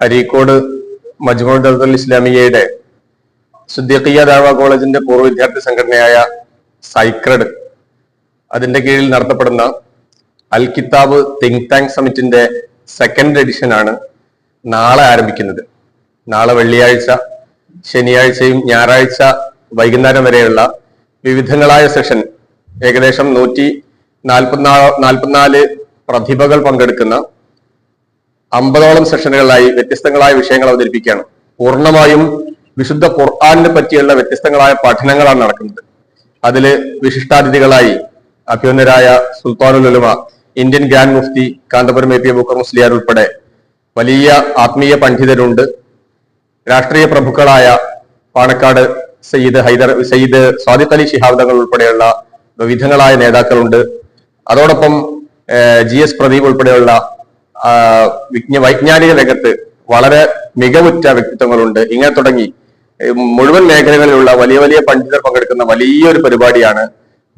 അരീക്കോട് മജ്മു ദർദുൽ ഇസ്ലാമിയയുടെ സുദ്ദീഖിയ ദാവ കോളേജിന്റെ പൂർവ വിദ്യാർത്ഥി സംഘടനയായ സൈക്രഡ് അതിന്റെ കീഴിൽ നടത്തപ്പെടുന്ന അൽ കിതാബ് തിങ്ക് ടാങ്ക് സമിറ്റിന്റെ സെക്കൻഡ് എഡിഷൻ ആണ് നാളെ ആരംഭിക്കുന്നത്. നാളെ വെള്ളിയാഴ്ച ശനിയാഴ്ചയും ഞായറാഴ്ച വൈകുന്നേരം വരെയുള്ള വിവിധങ്ങളായ സെഷൻ ഏകദേശം നൂറ്റി നാൽപ്പത്തിനാല് നാൽപ്പത്തിനാല് പ്രതിഭകൾ പങ്കെടുക്കുന്ന അമ്പതോളം സെഷനുകളിലായി വ്യത്യസ്തങ്ങളായ വിഷയങ്ങൾ അവതരിപ്പിക്കുകയാണ്. പൂർണമായും വിശുദ്ധ ഖുർആാനിനെ പറ്റിയുള്ള വ്യത്യസ്തങ്ങളായ പഠനങ്ങളാണ് നടക്കുന്നത്. അതിൽ വിശിഷ്ടാതിഥികളായി അഭ്യുന്നരായ സുൽത്താനുൽ ഉലമ Indian grand Mufti Kanthapuram A P Bukkar Musliyar ഉൾപ്പെടെ വലിയ ആത്മീയ പണ്ഡിതരുണ്ട്. രാഷ്ട്രീയ പ്രഭുക്കളായ പാണക്കാട് സയ്യിദ് ഹൈദർ സയ്യിദ് സ്വാദിഖ് അലി ശിഹാബ് തങ്ങൾ ഉൾപ്പെടെയുള്ള വിവിധങ്ങളായ നേതാക്കളുണ്ട്. അതോടൊപ്പം ജി എസ് പ്രദീപ് ഉൾപ്പെടെയുള്ള വിജ്ഞ വൈജ്ഞാനിക രംഗത്ത് വളരെ മികവുറ്റ വ്യക്തിത്വങ്ങളുണ്ട്. ഇങ്ങനെ തുടങ്ങി. മുഴുവൻ മേഖലകളിലുള്ള വലിയ വലിയ പണ്ഡിതർ പങ്കെടുക്കുന്ന വലിയൊരു പരിപാടിയാണ്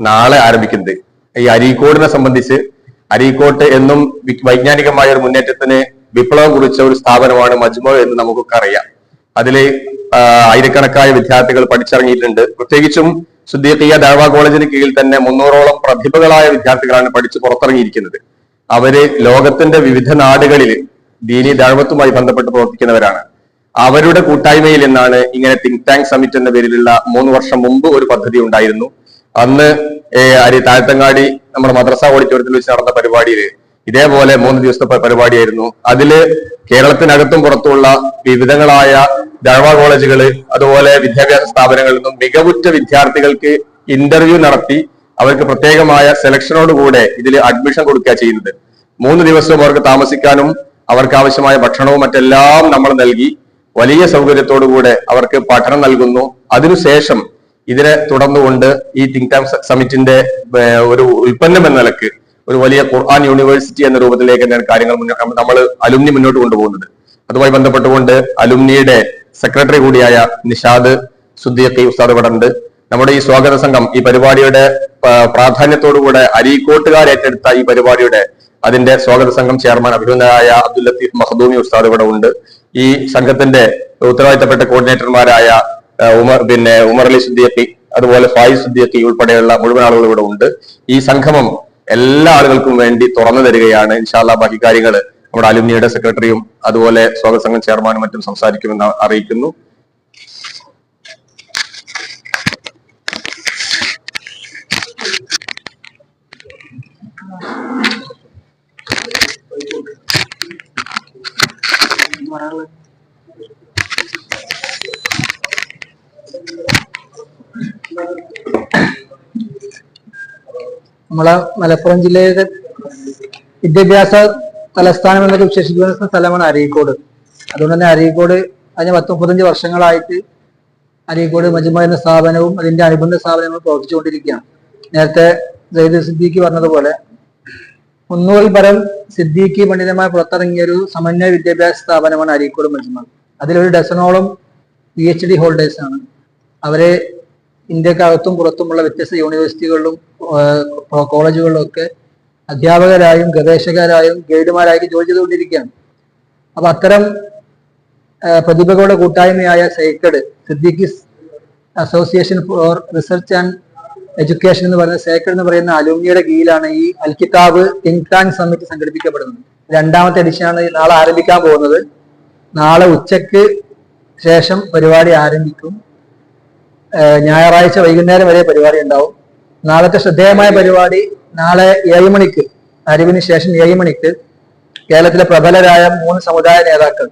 നാളെ ആരംഭിക്കുന്നത്. ഈ അരീക്കോടിനെ സംബന്ധിച്ച് അരീക്കോട്ട് എന്നും വൈജ്ഞാനികമായ ഒരു മുന്നേറ്റത്തിന് വിപ്ലവം കുറിച്ച ഒരു സ്ഥാപനമാണ് മജ്മ എന്ന് നമുക്കൊക്കെ അറിയാം. അതിൽ ആ, ആയിരക്കണക്കായ വിദ്യാർത്ഥികൾ പഠിച്ചിറങ്ങിയിട്ടുണ്ട്. പ്രത്യേകിച്ചും സുദ്ദീഖിയ ദാവ കോളേജിന് കീഴിൽ തന്നെ മുന്നൂറോളം പ്രതിഭകളായ വിദ്യാർത്ഥികളാണ് പഠിച്ച് പുറത്തിറങ്ങിയിരിക്കുന്നത്. അവർ ലോകത്തിന്റെ വിവിധ നാടുകളിൽ ദീനി ദാഴ്വത്തുമായി ബന്ധപ്പെട്ട് പ്രവർത്തിക്കുന്നവരാണ്. അവരുടെ കൂട്ടായ്മയിൽ നിന്നാണ് ഇങ്ങനെ തിങ്ക് ടാങ്ക് സമിറ്റ് എന്ന പേരിലുള്ള മൂന്ന് വർഷം മുമ്പ് ഒരു പദ്ധതി ഉണ്ടായിരുന്നു. അന്ന് അരി താഴത്തങ്ങാടി നമ്മുടെ മദ്രസ ഓഡിറ്റോറിയത്തിൽ വെച്ച് നടന്ന പരിപാടിയിൽ ഇതേപോലെ മൂന്ന് ദിവസത്തെ പരിപാടിയായിരുന്നു. അതിൽ കേരളത്തിനകത്തും പുറത്തുള്ള വിവിധങ്ങളായ ദഴവ കോളേജുകൾ അതുപോലെ വിദ്യാഭ്യാസ സ്ഥാപനങ്ങളിൽ നിന്നും മികവുറ്റ വിദ്യാർത്ഥികൾക്ക് ഇന്റർവ്യൂ നടത്തി അവർക്ക് പ്രത്യേകമായ സെലക്ഷനോടുകൂടെ ഇതിൽ അഡ്മിഷൻ കൊടുക്കുക ചെയ്യുന്നത്. മൂന്ന് ദിവസവും അവർക്ക് താമസിക്കാനും അവർക്ക് ആവശ്യമായ ഭക്ഷണവും മറ്റെല്ലാം നമ്മൾ നൽകി വലിയ സൗകര്യത്തോടുകൂടെ അവർക്ക് പഠനം നൽകുന്നു. അതിനുശേഷം ഇതിനെ തുടർന്നുകൊണ്ട് ഈ തിങ്ക് ടാങ്ക് സമിറ്റിന്റെ ഒരു ഉൽപ്പന്നം എന്ന നിലയ്ക്ക് ഒരു വലിയ ഖുർആൻ യൂണിവേഴ്സിറ്റി എന്ന രൂപത്തിലേക്ക് തന്നെയാണ് കാര്യങ്ങൾ മുന്നോട്ട് നമ്മൾ അലുമിനി മുന്നോട്ട് കൊണ്ടുപോകുന്നത്. അതുമായി ബന്ധപ്പെട്ടുകൊണ്ട് അലുമിനിയുടെ സെക്രട്ടറി കൂടിയായ നിഷാദ് സുദ്ദീഖി ഉസ്താദ് ഇവിടെ ഉണ്ട്. നമ്മുടെ ഈ സ്വാഗത സംഘം ഈ പരിപാടിയുടെ പ്രാധാന്യത്തോടുകൂടെ അരീക്കോട്ടുകാർ ഏറ്റെടുത്ത ഈ പരിപാടിയുടെ അതിന്റെ സ്വാഗത സംഘം ചെയർമാൻ അഭിനന്ദനായ അബ്ദുൽ ലത്തീഫ് മഹദൂമി ഉസ്താദ് ഇവിടെ ഉണ്ട്. ഈ സംഘത്തിന്റെ ഉത്തരവാദിത്തപ്പെട്ട കോർഡിനേറ്റർമാരായ ഉമർ പിന്നെ ഉമർ അലി സുദ്ദിയക്കി അതുപോലെ ഫായിസ് സുദ്ദിയക്കി ഉൾപ്പെടെയുള്ള മുഴുവൻ ആളുകൾ ഇവിടെ ഉണ്ട്. ഈ സംഗമം എല്ലാ ആളുകൾക്കും വേണ്ടി തുറന്നു തരികയാണ്. ഇൻഷാല്ല ബാക്കി കാര്യങ്ങൾ നമ്മുടെ അലുമിനിയുടെ സെക്രട്ടറിയും അതുപോലെ സ്വാഗത സംഘം ചെയർമാനും മറ്റും സംസാരിക്കുമെന്ന് അറിയിക്കുന്നു. നമ്മളെ മലപ്പുറം ജില്ലയിലെ വിദ്യാഭ്യാസ തലസ്ഥാനം എന്നൊക്കെ വിശേഷിക്കുന്ന സ്ഥലമാണ് അരീക്കോട്. അതുകൊണ്ട് തന്നെ അരീക്കോട് കഴിഞ്ഞ പത്ത് മുപ്പത്തഞ്ച് വർഷങ്ങളായിട്ട് അരീക്കോട് മജുമ എന്ന സ്ഥാപനവും അതിന്റെ അനുബന്ധ സ്ഥാപനങ്ങളും പ്രവർത്തിച്ചുകൊണ്ടിരിക്കുകയാണ്. നേരത്തെ സൈദ് സിദ്ദീഖി പറഞ്ഞതുപോലെ മുന്നൂറിൽ പരം സിദ്ദീഖി പണ്ഡിതന്മാർ പുറത്തിറങ്ങിയ ഒരു സമന്വയ വിദ്യാഭ്യാസ സ്ഥാപനമാണ് അരീക്കോട് മജ്മ. അതിലൊരു ഡസനോളം പി എച്ച് ഡി ഹോൾഡേഴ്സ് ആണ്. അവരെ ഇന്ത്യക്കകത്തും പുറത്തുമുള്ള വ്യത്യസ്ത യൂണിവേഴ്സിറ്റികളിലും കോളേജുകളിലും ഒക്കെ അധ്യാപകരായും ഗവേഷകരായും ഗൈഡുമാരായും ജോലി ചെയ്തുകൊണ്ടിരിക്കുകയാണ്. അപ്പൊ അത്തരം പ്രതിഭകളുടെ കൂട്ടായ്മയായ സൈക്കഡ് Siddiqi association for research and education എന്ന് പറയുന്ന സേക്കഡ് എന്ന് പറയുന്ന അലൂമിനിയുടെ കീഴിലാണ് ഈ അൽ കിതാബ് തിങ്ക് ടാങ്ക് സമ്മിറ്റ് സംഘടിപ്പിക്കപ്പെടുന്നത്. രണ്ടാമത്തെ എഡിഷനാണ് നാളെ ആരംഭിക്കാൻ പോകുന്നത്. നാളെ ഉച്ചയ്ക്ക് ശേഷം പരിപാടി ആരംഭിക്കും. ഞായറാഴ്ച വൈകുന്നേരം വരെ പരിപാടി ഉണ്ടാവും. നാളത്തെ ശ്രദ്ധേയമായ പരിപാടി നാളെ ഏഴ് മണിക്ക് അറിവിന് ശേഷം ഏഴ് മണിക്ക് കേരളത്തിലെ പ്രബലരായ മൂന്ന് സമുദായ നേതാക്കൾ.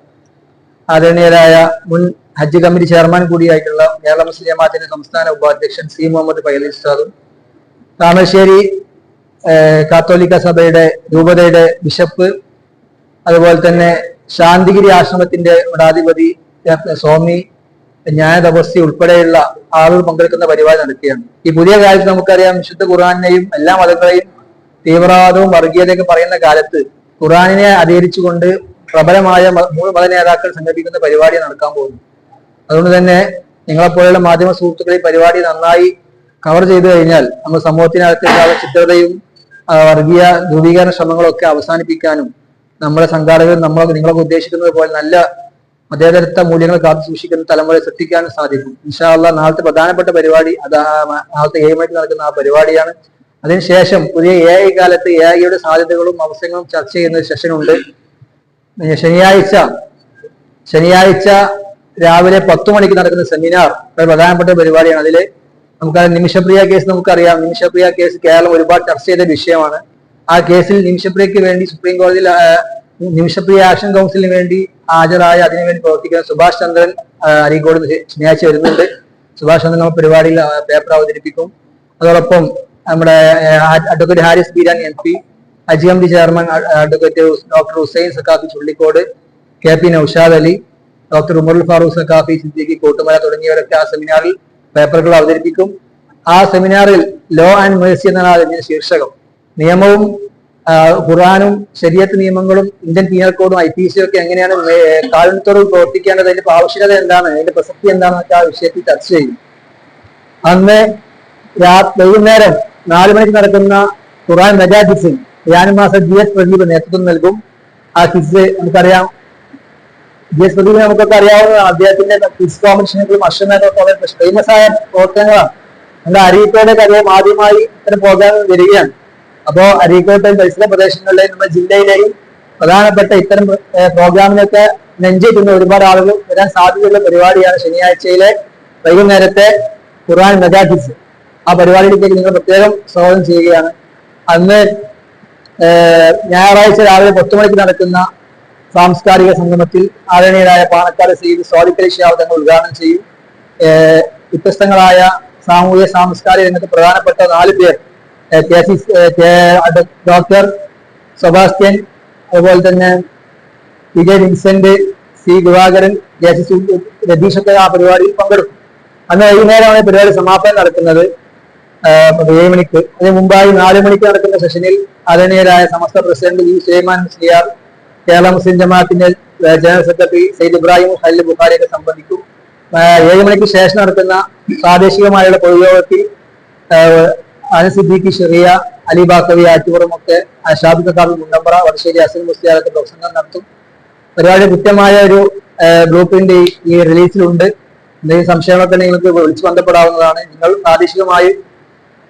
ആദരണീയരായ മുൻ ഹജ്ജ് കമ്മിറ്റി ചെയർമാൻ കൂടിയായിട്ടുള്ള കേരള മുസ്ലിം ജമാഅത്തിന്റെ സംസ്ഥാന ഉപാധ്യക്ഷൻ സി മുഹമ്മദ് ഫൈലി ഉസ്താദും താമരശ്ശേരി കാത്തോലിക്ക സഭയുടെ രൂപതയുടെ ബിഷപ്പ് അതുപോലെ തന്നെ ശാന്തിഗിരി ആശ്രമത്തിന്റെ മഠാധിപതി സ്വാമി ന്യായ ഉൾപ്പെടെയുള്ള ആളുകൾ പങ്കെടുക്കുന്ന പരിപാടി നടക്കുകയാണ്. ഈ പുതിയ കാലത്ത് നമുക്കറിയാം വിശുദ്ധ ഖുർആാനെയും എല്ലാ മതങ്ങളെയും തീവ്രവാദവും വർഗീയതയൊക്കെ പറയുന്ന കാലത്ത് ഖുർആാനിനെ അധികരിച്ചുകൊണ്ട് പ്രബലമായ മൂന്ന് മത നേതാക്കൾ സംഘടിപ്പിക്കുന്ന പരിപാടി നടക്കാൻ പോകുന്നു. അതുകൊണ്ട് തന്നെ നിങ്ങളെപ്പോലെയുള്ള മാധ്യമ സുഹൃത്തുക്കളെ പരിപാടി നന്നായി കവർ ചെയ്തു കഴിഞ്ഞാൽ നമ്മൾ സമൂഹത്തിനകത്തുള്ള ചിത്രതയും വർഗീയ ധ്രുവീകരണ ശ്രമങ്ങളൊക്കെ അവസാനിപ്പിക്കാനും നമ്മുടെ സംഘാടകർ നമ്മൾ നിങ്ങളൊക്കെ ഉദ്ദേശിക്കുന്നത് പോലെ നല്ല മതേതരത്വ മൂല്യങ്ങൾ കാത്തു സൂക്ഷിക്കുന്ന തലമുറയെ സൃഷ്ടിക്കാനും സാധിക്കും. ഇൻഷാല്ല നാളത്തെ പ്രധാനപ്പെട്ട പരിപാടി അത് നാളത്തെ ഏഴ് നടക്കുന്ന ആ പരിപാടിയാണ്. അതിനുശേഷം പുതിയ എ ഐ കാലത്ത് എ ഐയുടെ സാധ്യതകളും അവസരങ്ങളും ചർച്ച ചെയ്യുന്ന സെഷനുണ്ട് ശനിയാഴ്ച ശനിയാഴ്ച രാവിലെ പത്തു മണിക്ക് നടക്കുന്ന സെമിനാർ പ്രധാനപ്പെട്ട പരിപാടിയാണ്. അതിൽ നമുക്ക് നിമിഷപ്രിയ കേസ് നമുക്കറിയാം. നിമിഷപ്രിയ കേസ് കേരളം ഒരുപാട് ചർച്ച ചെയ്ത വിഷയമാണ്. ആ കേസിൽ നിമിഷപ്രിയക്ക് വേണ്ടി സുപ്രീം കോടതിയിൽ നിമിഷപ്രിയ ആക്ഷൻ കൗൺസിലിന് വേണ്ടി ഹാജരായ അതിനുവേണ്ടി പ്രവർത്തിക്കുന്ന സുഭാഷ് ചന്ദ്രൻ അരീക്കോട് ശനിയാഴ്ച വരുന്നുണ്ട്. സുഭാഷ് ചന്ദ്രൻ നമ്മൾ പരിപാടിയിൽ പേപ്പർ അവതരിപ്പിക്കും. അതോടൊപ്പം നമ്മുടെ advocate Haris Beeran M P Aji M D chairman advocate doctor Hussain Saquafi Chullikkode K P Noushad Ali doctor Umarul Farooq Saquafi Siddiqi Koottumala തുടങ്ങിയവരൊക്കെ ആ സെമിനാറിൽ പേപ്പറുകൾ അവതരിപ്പിക്കും. ആ സെമിനാറിൽ ലോ ആൻഡ് മേഴ്സി എന്നാണ് അതിന്റെ ശീർഷകം. നിയമവും ഖുറാനും ശരീരത്ത് നിയമങ്ങളും ഇന്ത്യൻ പീനൽ കോഡും ഐ പി സി ഒക്കെ എങ്ങനെയാണ് കാരുണ്യത്തോട് പ്രവർത്തിക്കേണ്ടത് അതിന്റെ ആവശ്യകത എന്താണ് അതിന്റെ പ്രസക്തി എന്താണെന്നൊക്കെ ആ വിഷയത്തിൽ ചർച്ച ചെയ്യും. അന്ന് വൈകുന്നേരം നാല് മണിക്ക് നടക്കുന്ന ഖുറാൻ മെഗാ ഞാനും മാസം ജി എസ് പ്രദീപ് നേതൃത്വം നൽകും. ആ കിസ് നമുക്കറിയാം ജി നമുക്കൊക്കെ അറിയാവുന്നതാണ് അദ്ദേഹത്തിന്റെ ക്വിസ് കോമ്പറ്റീഷനുകളും അശ്വമേധമൊക്കെ ഫേമസ് ആയ പ്രവർത്തനങ്ങളാണ്. നമ്മുടെ അരീക്കോടൊക്കെ അദ്ദേഹം ആദ്യമായി ഇത്തരം പ്രോഗ്രാമുകൾ വരികയാണ്. അപ്പോ അരീക്കോട്ടെ പരിസര പ്രദേശങ്ങളിലെയും നമ്മുടെ ജില്ലയിലെയും പ്രധാനപ്പെട്ട ഇത്തരം പ്രോഗ്രാമിനൊക്കെ നെഞ്ചേറ്റുന്ന ഒരുപാട് ആളുകൾ വരാൻ സാധ്യതയുള്ള പരിപാടിയാണ് ശനിയാഴ്ചയിലെ വൈകുന്നേരത്തെ ഖുർആൻ മെഗാഫിസ് ആ പരിപാടിയിലേക്ക് നിങ്ങൾ പ്രത്യേകം സ്വാഗതം ചെയ്യുകയാണ്. അന്ന് ഞായറാഴ്ച രാവിലെ പത്ത് മണിക്ക് നടക്കുന്ന സാംസ്കാരിക സംഗമത്തിൽ ആദരണീയരായ പാണക്കാട് ശ്രീ സ്വാതിക്കലി ഷിയാവ് തങ്ങൾ ഉദ്ഘാടനം ചെയ്യും. വ്യത്യസ്തങ്ങളായ സാമൂഹിക സാംസ്കാരിക രംഗത്ത് പ്രധാനപ്പെട്ട നാല് പേർ കെ സി ഡോക്ടർ സെബാസ്റ്റ്യൻ അതുപോലെ തന്നെ Vijay Vincent C Divakaran K C രതീഷൊക്കെ ആ പരിപാടിയിൽ പങ്കെടുക്കും. അന്ന് വൈകുന്നേരമാണ് പരിപാടി സമാപനം നടക്കുന്നത്. ഏഴ് മണിക്ക്. അതിന് മുമ്പായി നാല് മണിക്ക് നടക്കുന്ന സെഷനിൽ ആദരണീയരായ സമസ്ത പ്രസിഡന്റ് വി സുലൈമാൻ മുസ്ലിയാർ കേരള മുസ്ലിം ജമാഅത്തിന്റെ ജനറൽ സെക്രട്ടറി സെയ്ദ് ഇബ്രാഹിം ഹല്ലി ബുഖാരിയൊക്കെ സംബന്ധിക്കും ഏഴ് മണിക്ക് ശേഷം നടക്കുന്ന പ്രാദേശികമായുള്ള പൊതുയോഗത്തിൽ അനുസിദ്ദീഖി ഷെറിയ അലി ബാക്കവി ആറ്റുപുറം ഒക്കെ ഷാബി കത്താബി മുണ്ടമ്പറ വടശ്ശേരി അസൻ മുസ്ലിയാലൊക്കെ പ്രസംഗം നടത്തും. പരിപാടി കൃത്യമായ ഒരു ഗ്രൂപ്പിന്റെ ഈ റിലീസിലുണ്ട്. എന്തെങ്കിലും സംശയങ്ങളൊക്കെ നിങ്ങൾക്ക് വിളിച്ചു ബന്ധപ്പെടാവുന്നതാണ്. നിങ്ങൾ പ്രാദേശികമായി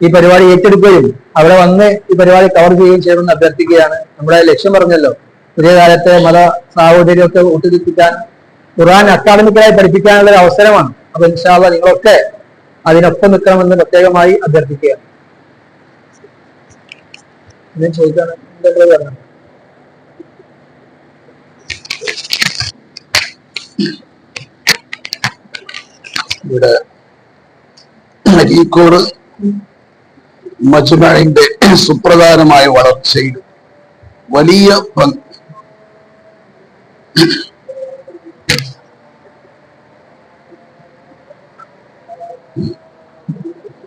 ഈ പരിപാടി ഏറ്റെടുക്കുകയും അവിടെ വന്ന് ഈ പരിപാടി കവർ ചെയ്യുകയും ചെയ്യണമെന്ന് അഭ്യർത്ഥിക്കുകയാണ്. നമ്മുടെ ലക്ഷ്യം പറഞ്ഞല്ലോ. പുതിയ കാലത്തെ മത സാഹോദര്യമൊക്കെ ഊട്ടിരിപ്പിക്കാൻ ഖുർആൻ അക്കാദമിക്കായി പഠിപ്പിക്കാനുള്ള ഒരു അവസരമാണ് അപ്പൊ ഇൻഷാല്ല നിങ്ങളൊക്കെ അതിനൊപ്പം നിൽക്കണമെന്ന് പ്രത്യേകമായി അഭ്യർത്ഥിക്കുക? ഇവിടെ അരീക്കോട് സുപ്രധാനമായ വളർച്ചയിൽ വലിയ പങ്ക് you